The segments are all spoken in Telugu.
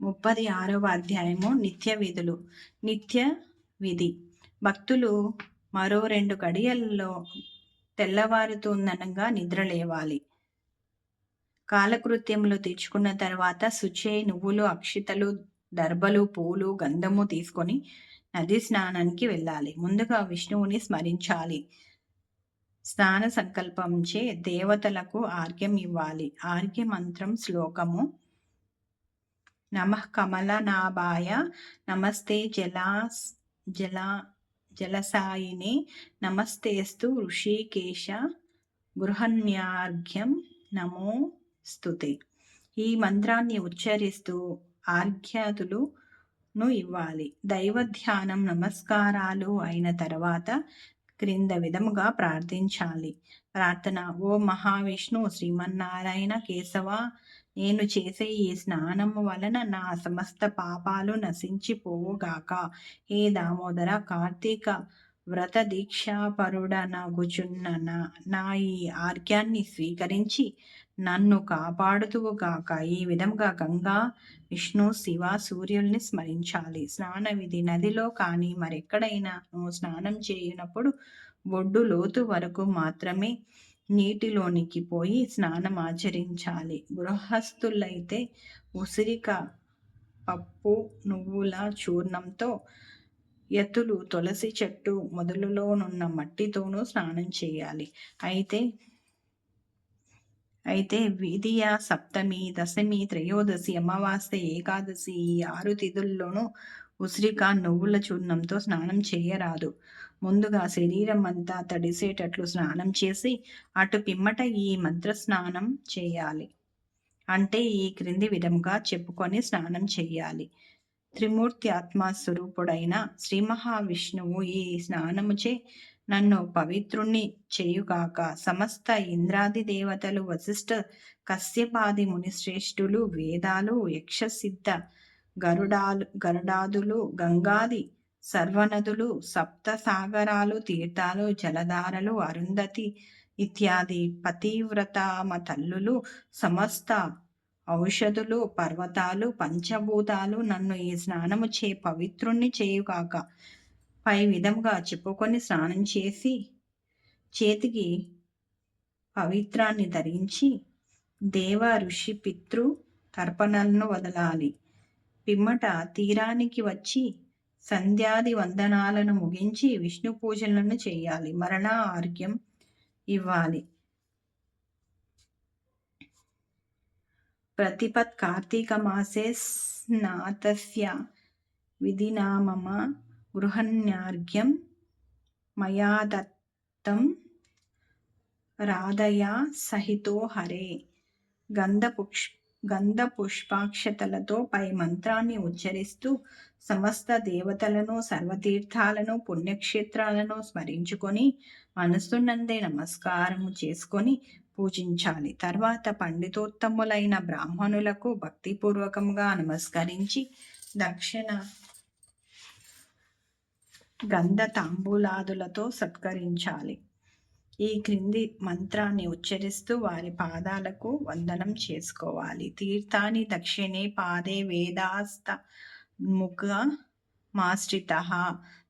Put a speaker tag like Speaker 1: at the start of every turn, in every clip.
Speaker 1: ముప్పది ఆరవ అధ్యాయము నిత్య విధులు. నిత్య విధి. భక్తులు మరో రెండు గడియల్లో తెల్లవారుతుందనగా నిద్ర లేవాలి కాలకృత్యములు తీర్చుకున్న తర్వాత శుచే నువ్వులు అక్షితలు దర్భలు పూలు గంధము తీసుకొని నది స్నానానికి వెళ్ళాలి. ముందుగా విష్ణువుని స్మరించాలి. స్నాన సంకల్పంచే దేవతలకు ఆర్గ్యం ఇవ్వాలి ఆర్గ్య మంత్రం శ్లోకము నమ కమలనాభాయ నమస్తే జలా జలా జలసాయిని నమస్తేస్తు ఋషికేశ గృహణ్యార్ఘ్యం నమో స్తుతే. ఈ మంత్రాన్ని ఉచ్చరిస్తూ ఆర్ఘ్యాతులును ఇవ్వాలి. దైవ ధ్యానం నమస్కారాలు అయిన తర్వాత క్రింద విధముగా ప్రార్థించాలి. ప్రార్థన ఓ మహావిష్ణు శ్రీమన్నారాయణ కేశవ నేను చేసే ఈ స్నానము వలన నా సమస్త పాపాలు నశించిపోవుగాక. హే దామోదర కార్తీక వ్రత దీక్షాపరుడనగుచున్న నా ఈ ఆర్గ్యాన్ని స్వీకరించి నన్ను కాపాడుతువుగాక. ఈ విధంగా గంగా విష్ణు శివ సూర్యుల్ని స్మరించాలి. స్నాన విధి నదిలో కానీ మరెక్కడైనా స్నానం చేయనప్పుడు బొడ్డు లోతు వరకు మాత్రమే నీటిలోనికి పోయి స్నానం ఆచరించాలి. గృహస్థులైతే ఉసిరిక పప్పు నువ్వుల చూర్ణంతో ఎత్తులు తులసి చెట్టు మొదలులోనున్న మట్టితోనూ స్నానం చేయాలి. అయితే అయితే విధియ సప్తమి దశమి త్రయోదశి అమావాస్య ఏకాదశి ఈ ఆరు తిథుల్లోనూ ఉసిరిక నువ్వుల చూర్ణంతో స్నానం చేయరాదు. ముందుగా శరీరం అంతా తడిసేటట్లు స్నానం చేసి అటు పిమ్మట ఈ మంత్ర స్నానం చేయాలి. అంటే ఈ క్రింది విధంగా చెప్పుకొని స్నానం చేయాలి. త్రిమూర్తి ఆత్మస్వరూపుడైన శ్రీ మహావిష్ణువు ఈ స్నానముచే నన్ను పవిత్రుణ్ణి చేయుగాక సమస్త ఇంద్రాది దేవతలు వశిష్ఠ కశ్యపాది మునిశ్రేష్ఠులు వేదాలు యక్షసిద్ధ గరుడాలు గరుడాదులు గంగాది సర్వనదులు సప్త సాగరాలు తీర్థాలు జలధారలు అరుంధతి ఇత్యాది పతివ్రతమ తల్లులు సమస్త ఔషధులు పర్వతాలు పంచభూతాలు నన్ను ఈ స్నానము చే పవిత్రుణ్ణి చేయుగాక. పై విధంగా చెప్పుకొని స్నానం చేసి చేతికి పవిత్రాన్ని ధరించి దేవ ఋషి పితృ తర్పణలను వదలాలి. పిమ్మట తీరానికి వచ్చి సంధ్యాది వందనాలను ముగించి విష్ణు పూజలను చేయాలి. మరణ ఆర్ఘ్యం ఇవ్వాలి. ప్రతిపత్ కార్తీక మాసే స్నాతస్య విధినామమ గృహణ్యార్ఘ్యం మయా దత్తం రాధయా సహితో హరే. గంధపుక్ష గంధ పుష్పాక్షతలతో పై మంత్రాన్ని ఉచ్చరిస్తూ సమస్త దేవతలను సర్వతీర్థాలను పుణ్యక్షేత్రాలను స్మరించుకొని మనస్సునందే నమస్కారము చేసుకొని పూజించాలి. తర్వాత పండితోత్తములైన బ్రాహ్మణులకు భక్తిపూర్వకంగా నమస్కరించి దక్షిణ గంధ తాంబూలాదులతో సత్కరించాలి. ఈ క్రింది మంత్రాన్ని ఉచ్చరిస్తూ వారి పాదాలకు వందనం చేసుకోవాలి. తీర్థాన్ని దక్షిణే పాదే వేదాస్త ముఖ మాశ్రిత.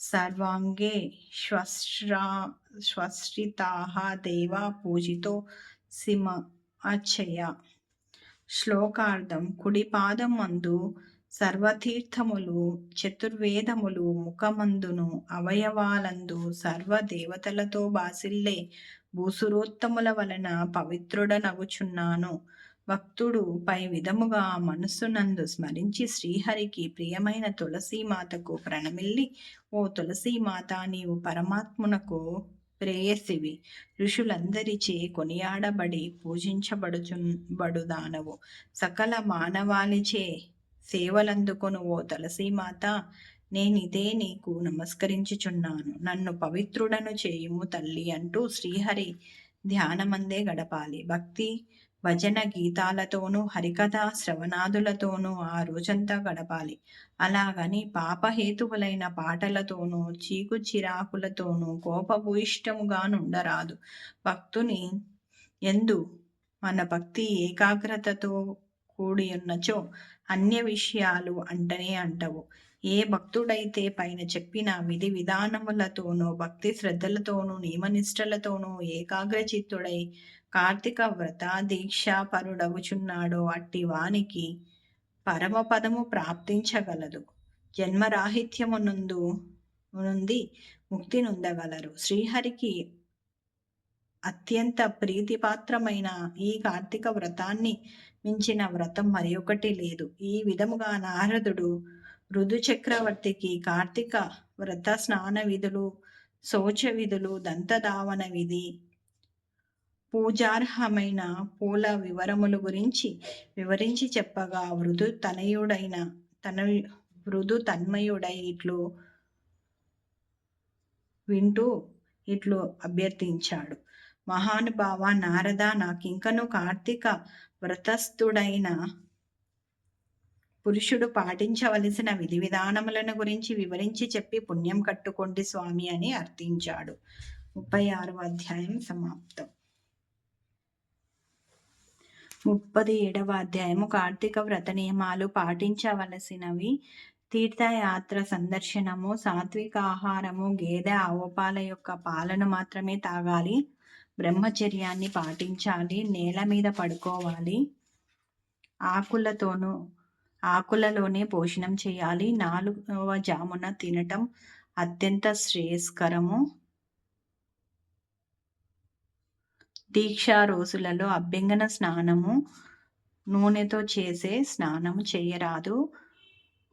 Speaker 1: సర్వాంగే శ్వశ్రా శ్వశ్రితా దేవా పూజితో సిమ అచ్చయ శ్లోకార్థం కుడి పాదం మందు సర్వతీర్థములు చతుర్వేదములు ముఖమందును అవయవాలందు సర్వదేవతలతో బాసిల్లే భూసురోత్తముల వలన పవిత్రుడనగుచున్నాను. భక్తుడు పై విధముగా మనస్సునందు స్మరించి శ్రీహరికి ప్రియమైన తులసీమాతకు ప్రణమిల్లి ఓ తులసీమాత నీవు పరమాత్మునకు ప్రేయసివి. ఋషులందరిచే కొనియాడబడి పూజించబడుచు బడుదానవు. సకల మానవాలిచే సేవలందుకొను ఓ తులసీమాత నేనిదే నీకు నమస్కరించుచున్నాను. నన్ను పవిత్రుడను చేయుము తల్లి అంటూ శ్రీహరి ధ్యానమందే గడపాలి. భక్తి భజన గీతాలతోనూ హరికథ శ్రవణాదులతోనూ ఆ రోజంతా గడపాలి. అలాగని పాపహేతువులైన పాటలతోనూ చీకు చిరాకులతోనూ కోపభూయిష్టముగా నుండరాదు భక్తుని ఎందు మన భక్తి ఏకాగ్రతతో కూడి ఉన్నచో అన్య విషయాలు అంటనే అంటవు. ఏ భక్తుడైతే పైన చెప్పిన విధి విధానములతోనూ భక్తి శ్రద్ధలతోనూ నియమనిష్టలతోనూ ఏకాగ్రచిత్తుడై కార్తీక వ్రత దీక్ష పరుడవుచున్నాడో అట్టి వానికి పరమపదము ప్రాప్తించగలదు. జన్మరాహిత్యమునందు నుండి ముక్తి నొందగలరు. శ్రీహరికి అత్యంత ప్రీతిపాత్రమైన ఈ కార్తీక వ్రతాన్ని మించిన వ్రతం మరి ఒకటి లేదు. ఈ విధముగా నారదుడు ఋదు చక్రవర్తికి కార్తీక వ్రత స్నాన విధులు శోచ విధులు దంతధావన విధి పూజార్హమైన పూల వివరముల గురించి వివరించి చెప్పగా వృధు తనయుడైన తన వృధు తన్మయుడై ఇట్లు వింటూ ఇట్లు అభ్యర్థించాడు. మహానుభావ నారద నాకింకను కార్తీక వ్రతస్థుడైన పురుషుడు పాటించవలసిన విధి విధానములను గురించి వివరించి చెప్పి పుణ్యం కట్టుకోండి స్వామి అని అర్థించాడు. ముప్పై ఆరవ అధ్యాయం సమాప్తం. ముప్పది ఏడవ అధ్యాయము కార్తీక వ్రత నియమాలు పాటించవలసినవి తీర్థయాత్ర సందర్శనము సాత్విక ఆహారము గేదె ఆవుపాల యొక్క పాలను మాత్రమే తాగాలి. బ్రహ్మచర్యాన్ని పాటించాలి. నేల మీద పడుకోవాలి. ఆకులతోనూ ఆకులలోనే పోషణం చేయాలి. నాలుగవ జామున తినటం అత్యంత శ్రేయస్కరము. దీక్షా రోజులలో అభ్యంగన స్నానము. నూనెతో చేసే స్నానము చేయరాదు.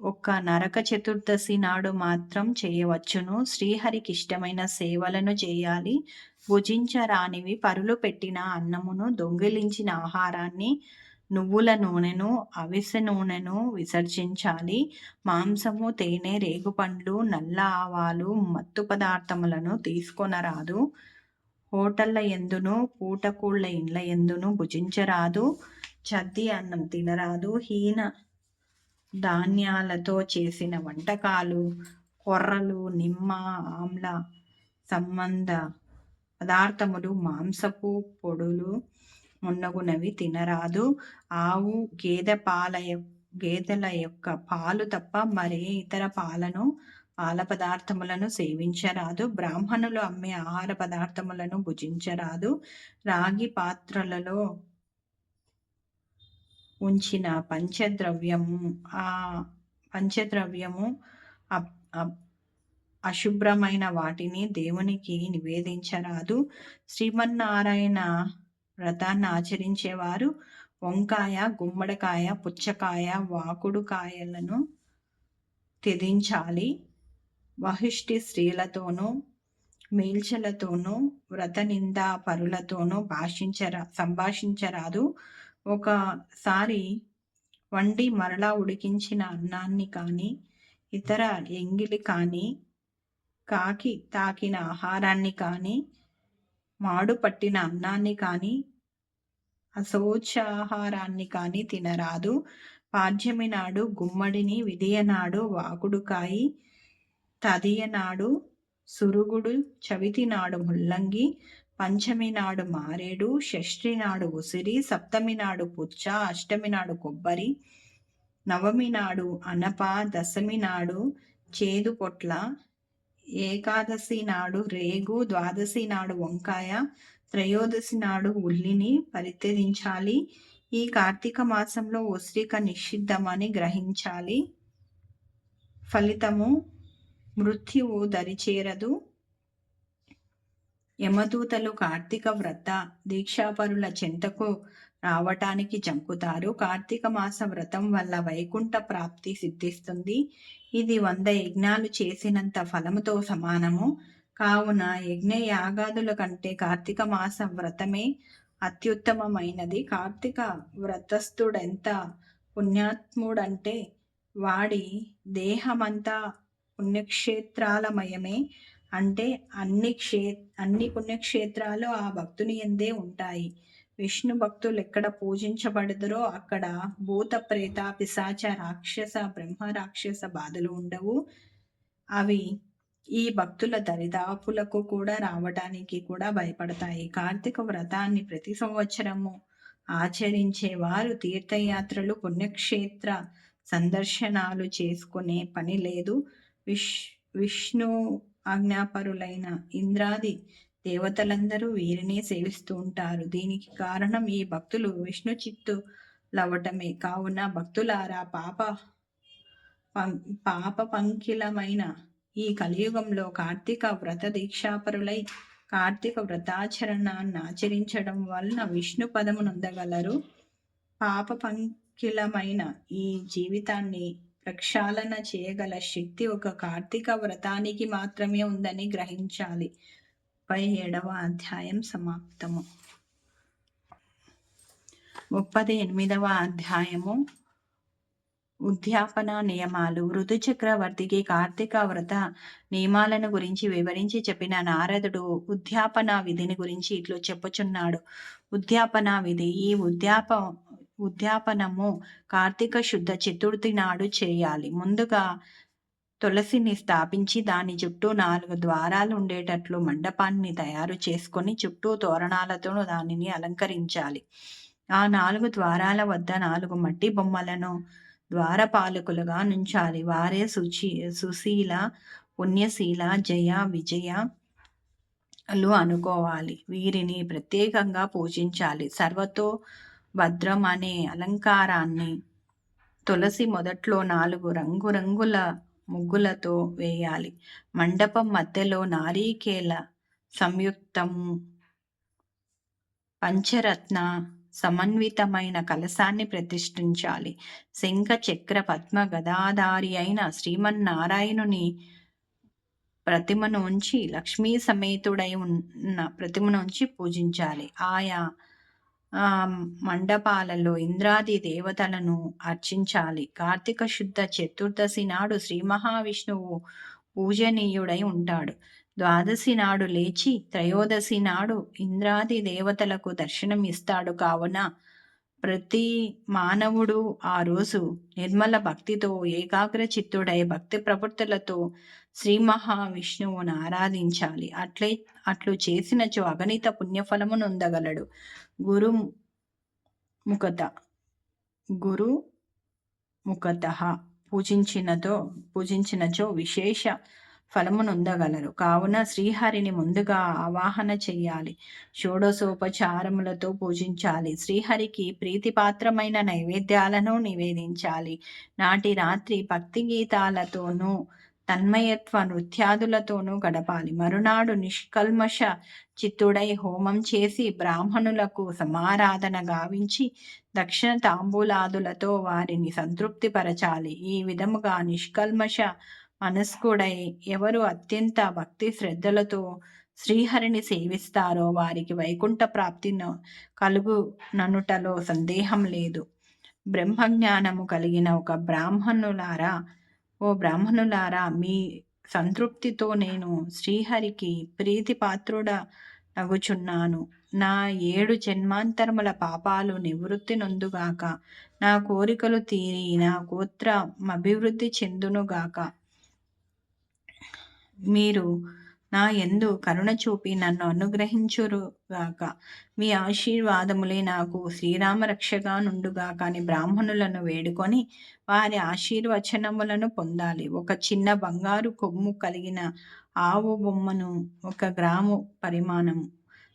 Speaker 1: ఒక్క నరక చతుర్దశి నాడు మాత్రం చేయవచ్చును. శ్రీహరికి ఇష్టమైన సేవలను చేయాలి. భుజించరానివి పరులు పెట్టిన అన్నమును దొంగిలించిన ఆహారాన్ని నువ్వుల నూనెను అవిసె నూనెను విసర్జించాలి. మాంసము తేనె రేగుపండ్లు నల్ల ఆవాలు మత్తు పదార్థములను తీసుకొనరాదు. హోటళ్ళ ఎందును పూటకూళ్ళ ఇండ్ల ఎందును భుజించరాదు. చద్ది అన్నం తినరాదు. హీన ధాన్యాలతో చేసిన వంటకాలు కొర్రలు నిమ్మ ఆమ్ల సంబంధ పదార్థములు మాంసపు పొడులు మున్నగునవి తినరాదు. ఆవు గేదె పాల గేదెల యొక్క పాలు తప్ప మరే ఇతర పాలను పాల పదార్థములను సేవించరాదు. బ్రాహ్మణులు అమ్మే ఆహార పదార్థములను భుజించరాదు. రాగి పాత్రలలో ఉంచిన పంచద్రవ్యము ఆ పంచద్రవ్యము అశుభ్రమైన వాటిని దేవునికి నివేదించరాదు. శ్రీమన్నారాయణ వ్రతాన్ని ఆచరించేవారు వంకాయ గుమ్మడికాయ పుచ్చకాయ వాకుడుకాయలను త్యజించాలి వహిష్ఠి స్త్రీలతోనూ మేల్చలతోనూ వ్రతనిందా పరులతోనూ భాషించరా సంభాషించరాదు. ఒకసారి వండి మరలా ఉడికించిన అన్నాన్ని కానీ ఇతర ఎంగిలి కానీ కాకి తాకిన ఆహారాన్ని కానీ మాడు పట్టిన అన్నాన్ని కానీ అశోచాహారాన్ని కానీ తినరాదు. పాడ్యమి నాడు గుమ్మడిని విధియనాడు వాకుడుకాయి తదియనాడు సురుగుడు చవితి నాడు ముల్లంగి పంచమి నాడు మారేడు షష్ఠి నాడు ఉసిరి సప్తమి నాడు పుచ్చ అష్టమి నాడు కొబ్బరి నవమి నాడు అనప దశమి నాడు చేదు పొట్ల ఏకాదశి నాడు రేగు ద్వాదశి నాడు వంకాయ త్రయోదశి నాడు ఉల్లిని పరిత్యజించాలి. ఈ కార్తీక మాసంలో ఉసిరిక నిషిద్ధమని గ్రహించాలి. ఫలితము మృత్యువు దరిచేరదు. యమదూతలు కార్తీక వ్రత దీక్షాపరుల చెంతకు రావటానికి చంపుతారు. కార్తీక మాస వ్రతం వల్ల వైకుంఠ ప్రాప్తి సిద్ధిస్తుంది. ఇది వంద యజ్ఞాలు చేసినంత ఫలముతో సమానము. కావున యజ్ఞ యాగాదుల కంటే కార్తీక మాస వ్రతమే అత్యుత్తమమైనది. కార్తీక వ్రతస్థుడెంత పుణ్యాత్ముడంటే వాడి దేహమంతా పుణ్యక్షేత్రాలమయమే. అంటే అన్ని క్షే అన్ని పుణ్యక్షేత్రాలు ఆ భక్తుని ఎందే ఉంటాయి. విష్ణు భక్తులు ఎక్కడ పూజించబడదురో అక్కడ భూత ప్రేత పిశాచ రాక్షస బ్రహ్మ రాక్షస బాధలు ఉండవు. అవి ఈ భక్తుల దరిదాపులకు కూడా రావడానికి కూడా భయపడతాయి. కార్తీక వ్రతాన్ని ప్రతి సంవత్సరము ఆచరించేవారు తీర్థయాత్రలు పుణ్యక్షేత్ర సందర్శనాలు చేసుకునే పని లేదు. విష్ విష్ణు ఆజ్ఞాపరులైన ఇంద్రాది దేవతలందరూ వీరినే సేవిస్తూ ఉంటారు. దీనికి కారణం ఈ భక్తులు విష్ణు చిత్తు లవటమే. కావున భక్తులారా పాప పాప పంకిలమైన ఈ కలియుగంలో కార్తీక వ్రత దీక్షాపరులై కార్తీక వ్రతాచరణాన్ని ఆచరించడం వలన విష్ణు పదమునందగలరు పాప పంకిలమైన ఈ జీవితాన్ని ప్రక్షాళన చేయగల శక్తి ఒక కార్తీక వ్రతానికి మాత్రమే ఉందని గ్రహించాలి. పదిహేడవ ఏడవ అధ్యాయం సమాప్తము. ముప్పది ఎనిమిదవ అధ్యాయము. ఉద్యాపన నియమాలు. ఋతు చక్రవర్తికి కార్తీక వ్రత నియమాలను గురించి వివరించి చెప్పిన నారదుడు ఉద్యాపన విధిని గురించి ఇట్లు చెప్పుచున్నాడు. ఉద్యాపన విధి. ఈ ఉద్యాప ఉద్యాపనము కార్తీక శుద్ధ చతుర్థి నాడు చేయాలి. ముందుగా తులసిని స్థాపించి దాని చుట్టూ నాలుగు ద్వారాలు ఉండేటట్లు మండపాన్ని తయారు చేసుకొని చుట్టూ తోరణాలతో దానిని అలంకరించాలి. ఆ నాలుగు ద్వారాల వద్ద నాలుగు మట్టి బొమ్మలను ద్వారపాలకులుగా నుంచాలి. వారే సుచి సుశీల పుణ్యశీల జయ విజయ లు అనుకోవాలి. వీరిని ప్రత్యేకంగా పూజించాలి. సర్వతో భద్రం అనే అలంకారాన్ని తులసి మొదట్లో నాలుగు రంగురంగుల ముగ్గులతో వేయాలి. మండపం మధ్యలో నారీకేల సంయుక్తము పంచరత్న సమన్వితమైన కలశాన్ని ప్రతిష్ఠించాలి. శంఖ చక్ర పద్మ గదాధారి అయిన శ్రీమన్నారాయణుని ప్రతిమను ఉంచి లక్ష్మీ సమేతుడై ఉన్న ప్రతిమను ఉంచి పూజించాలి. ఆయా మండపాలలో ఇంద్రాది దేవతలను అర్చించాలి. కార్తీక శుద్ధ చతుర్దశి నాడు శ్రీ మహావిష్ణువు పూజనీయుడై ఉంటాడు. ద్వాదశి నాడు లేచి త్రయోదశి నాడు ఇంద్రాది దేవతలకు దర్శనం ఇస్తాడు. కావున ప్రతి మానవుడు ఆ రోజు నిర్మల భక్తితో ఏకాగ్ర చిత్తుడై భక్తి ప్రవృత్తులతో శ్రీ మహావిష్ణువును ఆరాధించాలి. అట్లే అట్లు చేసినచో అగణిత పుణ్యఫలమును నొందగలడు గురు ముఖత గురు ముఖత పూజించినతో పూజించినచో విశేష ఫలమునొందగలరు. కావున శ్రీహరిని ముందుగా ఆవాహన చెయ్యాలి. షోడశోపచారములతో పూజించాలి. శ్రీహరికి ప్రీతిపాత్రమైన నైవేద్యాలను నివేదించాలి. నాటి రాత్రి భక్తి గీతాలతోనూ తన్మయత్వ నృత్యాదులతోనూ గడపాలి. మరునాడు నిష్కల్మష చిత్తుడై హోమం చేసి బ్రాహ్మణులకు సమారాధన గావించి దక్షిణ తాంబూలాదులతో వారిని సంతృప్తిపరచాలి. ఈ విధముగా నిష్కల్మష మనస్కుడై ఎవరు అత్యంత భక్తి శ్రద్ధలతో శ్రీహరిని సేవిస్తారో వారికి వైకుంఠ ప్రాప్తిను కలుగు ననుటలో సందేహం లేదు. బ్రహ్మజ్ఞానము కలిగిన ఒక బ్రాహ్మణులారా ఓ బ్రాహ్మణులారా మీ సంతృప్తితో నేను శ్రీహరికి ప్రీతి పాత్రుడ నగుచున్నాను నా ఏడు జన్మాంతరముల పాపాలు నివృత్తి నొందుగాక నా కోరికలు తీరి నా గోత్రం అభివృద్ధి చెందునుగాక. మీరు నా ఎందు కరుణ చూపి నన్ను అనుగ్రహించురుగాక మీ ఆశీర్వాదములే నాకు శ్రీరామ రక్షగా నుండుగాక అని బ్రాహ్మణులను వేడుకొని వారి ఆశీర్వచనములను పొందాలి. ఒక చిన్న బంగారు కొమ్ము కలిగిన ఆవు బొమ్మను ఒక గ్రాము పరిమాణము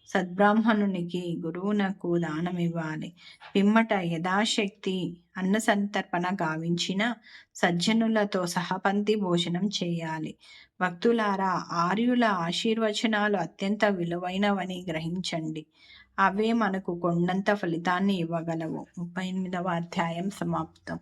Speaker 1: సద్బ్రాహ్మణునికి గురువునకు దానమివ్వాలి పిమ్మట యథాశక్తి అన్న సంతర్పణ గావించిన సజ్జనులతో సహపంతి భోజనం చేయాలి. భక్తులారా ఆర్యుల ఆశీర్వచనాలు అత్యంత విలువైనవని గ్రహించండి. అవే మనకు కొండంత ఫలితాన్ని ఇవ్వగలవు. ముప్పై ఎనిమిదవ అధ్యాయం సమాప్తం.